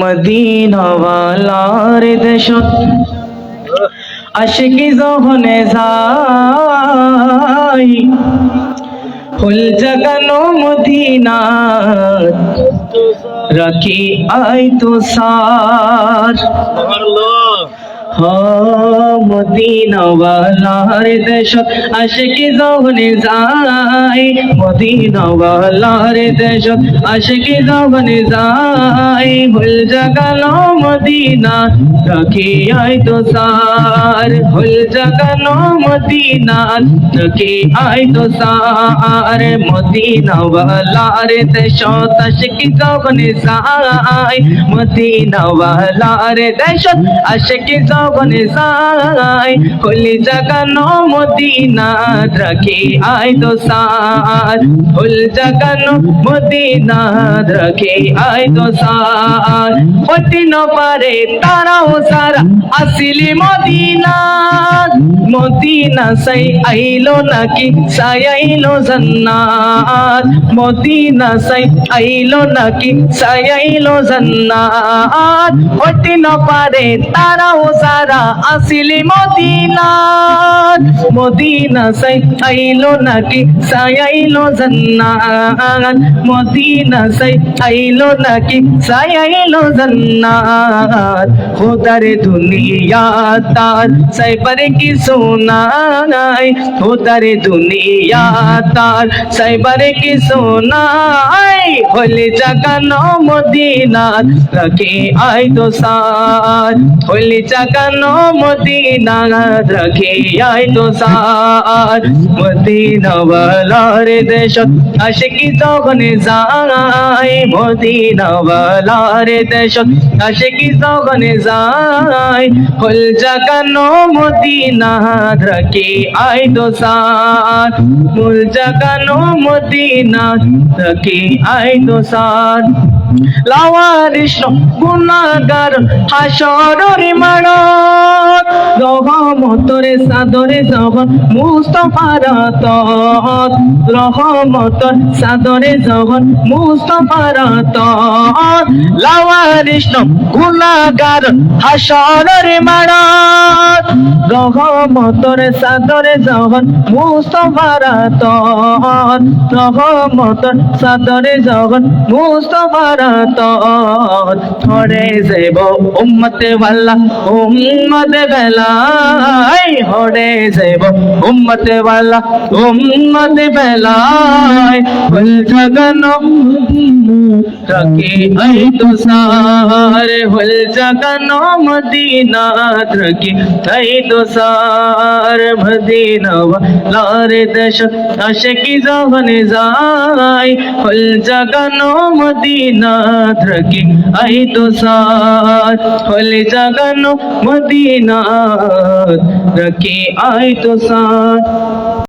মদিনাওয়ালার দেশত। আশিকি যখনে যাই। ফুল জাগানো মদিনাত রাখি আই তো সার মদিনাওয়ালার দেশত আশিকি যহনে যাই মদিনাওয়ালার দেশত আশিকি যহনে যাই ফুল জাগানো মদিনা, রাখি আই তো সার। ফুল জাগানো মদিনা, রাখি আই তো সার। মদিনাওয়ালার দেশত আশিকি যহনে যাই মদিনাওয়ালার দেশত আশিকি যহনে যাই হলি জাগানো মদিনা রাখি আই তো সার ফুল জাগানো মদিনা রাখি আই তো সার হতি ন পারে তারাও সারা আসিলি মদিনা মদিনা সাই আইলো নাকি? সাই আইলো জান্নাত। মদিনা সাই আইলো নাকি? সাই আইলো জান্নাত। হতি ন পারে তারাও সারা আসিলি মদিনা মদিনা সাই আইলো নাকি সাই আইলো জান্নাত মদিনা সাই আইলো নাকি সাই আইলো জান্নাত খোদার দুনিয়া তার সাই পরে কি সোনাই খোদার দুনিয়া তার সাই পরে কি সোনাই হলে জাগানো মদিনা রাখে আই তো সার হলে জাগানো মদিনা রাখে আই তো সার মদিনা ওয়ালার দেশ আশিকি তখন যায় মদিনা ওয়ালার দেশ আশিকি তখন যায় হল জাগানো মদিনা রাখে আই তো সার মুল জাগানো মদিনা রাখে আই তো সার লাওয়ারিস গুনাগার হাসরের মানত রহমতরে সাদরে যখন মুস্তফার তত রহমতর সাদরে যখন মুস্তফার তত লাওয়ারিস গুনাগার হাসরের মানত। রহমতর সাদরে যখন মুস্তফার তত রহমতর সাদরে যখন মুস্তফার তত হরে যাইব উম্মতে ওয়াল্লা উম্মতে বেলাই হরে যাইব উম্মতে ওয়াল্লা উম্মতে বেলাই বল জগনো রাখি আই তো সারে হল জগনো মদিনা রাখি আই তো সার মদিনা লার দেশ আশকি জগনে যাই হল জগনো মদিনা রাখি আই তো সার হল জাগানো মদিনা রাখি আয় তো সার।